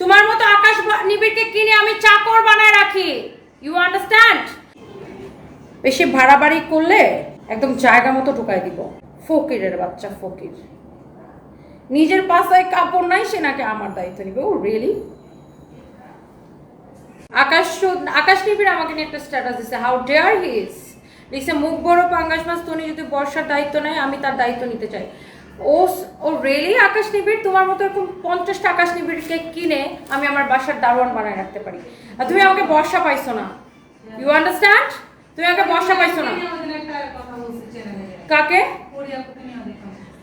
তোমার মতো আকাশ নিবিড়কে কিনে আমি চাকর বানায় রাখি। ইউ আন্ডারস্ট্যান্ড বেশি ভাড়াবাড়ি করলে একদম জায়গা মতো ঢুকাই দিব। ফকিরের বাচ্চা, ফকির। নিজের পাশায় কাপড় নাই, সে নাকি আমার দায়িত্ব নিবে। ও রিয়েলি আকাশ আকাশ নিবিড় আমাকে নিয়ে একটা স্ট্যাটাস দিছে। হাউ ডেয়ার হি ইজ লিখছে মুখ বড় পাঙ্গাস মাছ তুমি যদি বর্ষার দায়িত্ব নেয়, আমি তার দায়িত্ব নিতে চাই। ও রিয়েলি আকাশ নিবিড়? তোমার মতো এরকম পঞ্চাশটা আকাশ নিবিড়কে কিনে আমি আমার বাসার দারোয়ান বানায় রাখতে পারি। আর তুমি আমাকে বর্ষা পাইছো না। ইউ আন্ডারস্ট্যান্ড তুমি আমাকে বর্ষা পাইছো না। কাকে?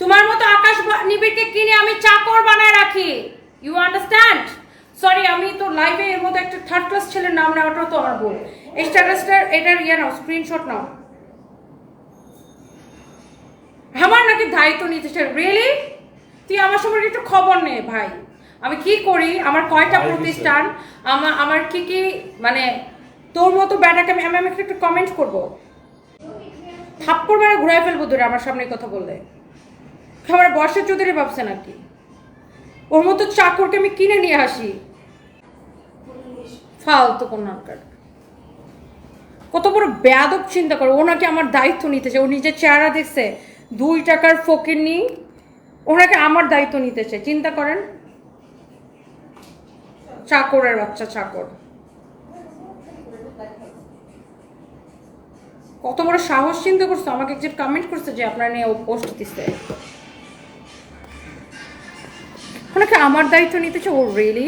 তোমার মতো আকাশ নিবিড়কে কিনে আমি চাকর বানায় রাখি। ইউ আন্ডারস্ট্যান্ড সরি আমি তো লাইভে এর মতো একটা থার্ড ক্লাস ছেলের নাম নেওয়াটাও তো আমার ভুল। এই স্ট্যাটাসটার এটার ইয়ে নাও স্ক্রিনশট নাও। আমার নাকি দায়িত্ব নিতে চাই। রিয়েলি তুই আমার সম্পর্কে একটু খবর নে ভাই। আমি কি করি? আমার কয়টা প্রতিষ্ঠান? আমার আমার কি কি মানে তোর মতো ব্যাটাকে আমি আমি আমাকে একটু কমেন্ট করব। থাপ্পড় বেড়া ঘুরাই ফেলব ধরে আমার সামনে কথা বললে। খাবার বর্ষা চৌধুরী ভাবছে নাকি? ওর মতো চাকরকে আমি কিনে নিয়ে আসি। ফালতু কোন নাটকার কত বড় বেয়াদব চিন্তা করো। ও নাকি আমার দায়িত্ব নিতেছে। ও নিজের চেহারা দেখছে। দুই টাকার ফকির নি ওনাকে আমার দায়িত্ব নিতে চাই। চিন্তা করেন। চাকরের বাচ্চা, চাকর। কত বড় সাহস চিন্তা করছে? আমাকে যে কমেন্ট করছে যে আপনার নিয়ে পোস্ট দিচ্ছে ওনাকে আমার দায়িত্ব নিতে চাই? ও রিয়েলি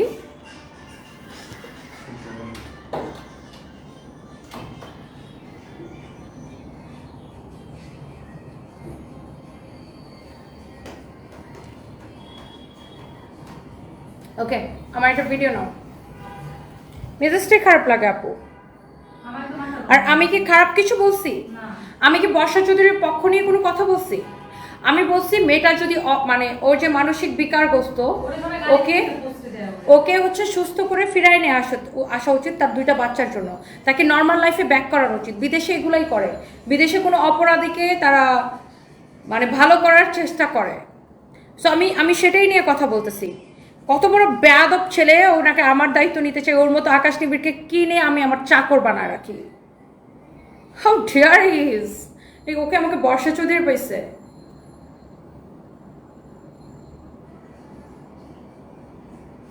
ওকে আমার একটা ভিডিও নাও। মেজাজটাই খারাপ লাগে আপু। আর আমি কি খারাপ কিছু বলছি? আমি কি বর্ষা চৌধুরীর পক্ষ নিয়ে কোনো কথা বলছি? আমি বলছি মেয়েটা যদি মানে ওর যে মানসিক বিকারগ্রস্ত ওকে ওকে। হচ্ছে সুস্থ করে ফিরায় নিয়ে আসা আসা উচিত তার দুইটা বাচ্চার জন্য। তাকে নর্মাল লাইফে ব্যাক করানো উচিত। বিদেশে এগুলাই করে। বিদেশে কোনো অপরাধীকে তারা মানে ভালো করার চেষ্টা করে। সো আমি আমি সেটাই নিয়ে কথা বলতেছি। কত বড় বেয়াদব ছেলে ওনাকে আমার দায়িত্ব নিতে চাই, ওর মতো আকাশ নিবিড়কে কিনে আমি আমার চাকর বানায় রাখি। হাউ ডিয়ার ইজ ওকে আমাকে বর্ষা চৌধুরী পাইছে।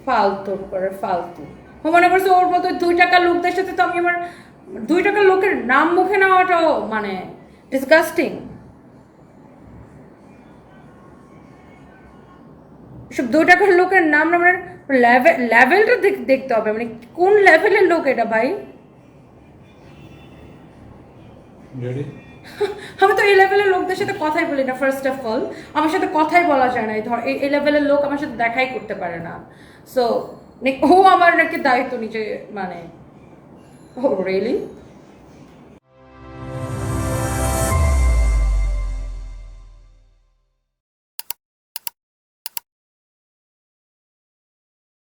ফালতু করে, ফালতু। ও মনে করছে ওর মতো দুই টাকার লোকদের সাথে তো আমি আমার দুই টাকার লোকের নাম মুখে নেওয়াটাও মানে ডিসগাস্টিং সব দু টাকার লোকের নাম না মানে লেভেলটা দেখতে হবে মানে কোন লেভেলের লোক এটা ভাই? আমি তো এই লেভেলের লোকদের সাথে কথাই বলি না ফার্স্ট অফ অল আমার সাথে কথাই বলা যায় না ধর এই- এই লেভেলের লোক আমার সাথে দেখাই করতে পারে না। সো ও আমার নাকি দায়িত্ব নিজে মানে ও রিয়েলি